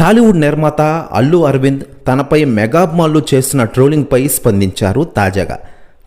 టాలీవుడ్ నిర్మాత అల్లు అరవింద్ తనపై మెగాబ్మాల్లో చేస్తున్న ట్రోలింగ్పై స్పందించారు తాజాగా.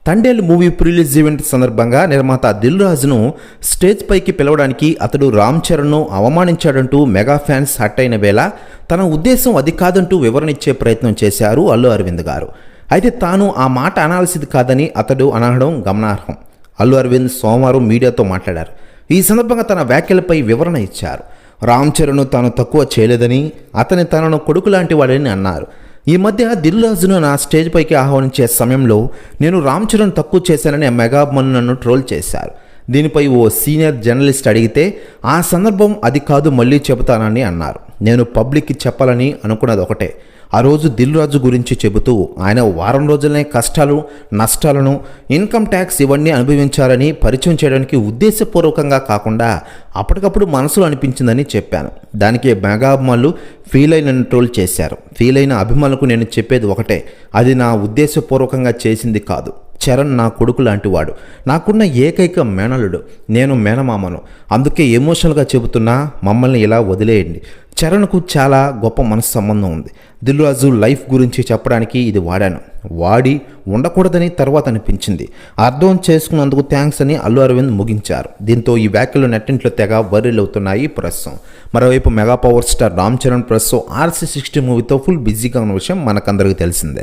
తండేల్ మూవీ ప్రిలీజ్ ఈవెంట్ సందర్భంగా నిర్మాత దిల్ రాజును స్టేజ్ పైకి పిలవడానికి అతడు రామ్ చరణ్ను అవమానించాడంటూ మెగా ఫ్యాన్స్ హట్ అయిన వేళ తన ఉద్దేశం అది కాదంటూ వివరణ ఇచ్చే ప్రయత్నం చేశారు అల్లు అరవింద్ గారు. అయితే తాను ఆ మాట అనాల్సింది కాదని అతడు అనడం గమనార్హం. అల్లు అరవింద్ సోమవారం మీడియాతో మాట్లాడారు. ఈ సందర్భంగా తన వ్యాఖ్యలపై వివరణ ఇచ్చారు. రామ్ చరణ్ తాను తక్కువ చేయలేదని అతని తనను కొడుకు లాంటి వాడని అన్నారు. ఈ మధ్య దిల్ రాజును నా స్టేజ్ పైకి ఆహ్వానించే సమయంలో నేను రామ్ చరణ్ తక్కువ చేశానని మెగాబన్ నన్ను ట్రోల్ చేశారు. దీనిపై ఓ సీనియర్ జర్నలిస్ట్ అడిగితే ఆ సందర్భం అది కాదు మళ్ళీ చెబుతానని అన్నారు. నేను పబ్లిక్కి చెప్పాలని అనుకున్నది ఒకటే. ఆ రోజు దిల్ రాజు గురించి చెబుతూ ఆయన వారం రోజులనే కష్టాలు నష్టాలను ఇన్కమ్ ట్యాక్స్ ఇవన్నీ అనుభవించారని పరిచయం చేయడానికి ఉద్దేశపూర్వకంగా కాకుండా అప్పటికప్పుడు మనసులో అనిపించిందని చెప్పాను. దానికి మెగాభిమానులు ఫీల్ అయిన ట్రోల్ చేశారు. ఫీల్ అయిన అభిమానులకు నేను చెప్పేది ఒకటే. అది నా ఉద్దేశపూర్వకంగా చేసింది కాదు. చరణ్ నా కొడుకు లాంటివాడు. నాకున్న ఏకైక మేనలుడు నేను మేనమామను. అందుకే ఎమోషనల్గా చెబుతున్నా మమ్మల్ని ఇలా వదిలేయండి. చరణ్కు చాలా గొప్ప మనసు సంబంధం ఉంది. దిల్రాజు లైఫ్ గురించి చెప్పడానికి ఇది వాడాను. వాడి ఉండకూడదని తర్వాత అనిపించింది. అర్థం చేసుకున్నందుకు థ్యాంక్స్ అని అల్లు అరవింద్ ముగించారు. దీంతో ఈ వ్యాఖ్యలు నెట్టింట్లో తెగ వైరల్ అవుతున్నాయి ప్రస్తుతం. మరోవైపు mega power star Ram Charan ప్రస్తుతం ఆర్సీ సిక్స్టీ మూవీతో ఫుల్ బిజీగా ఉన్న విషయం మనకందరికీ తెలిసిందే.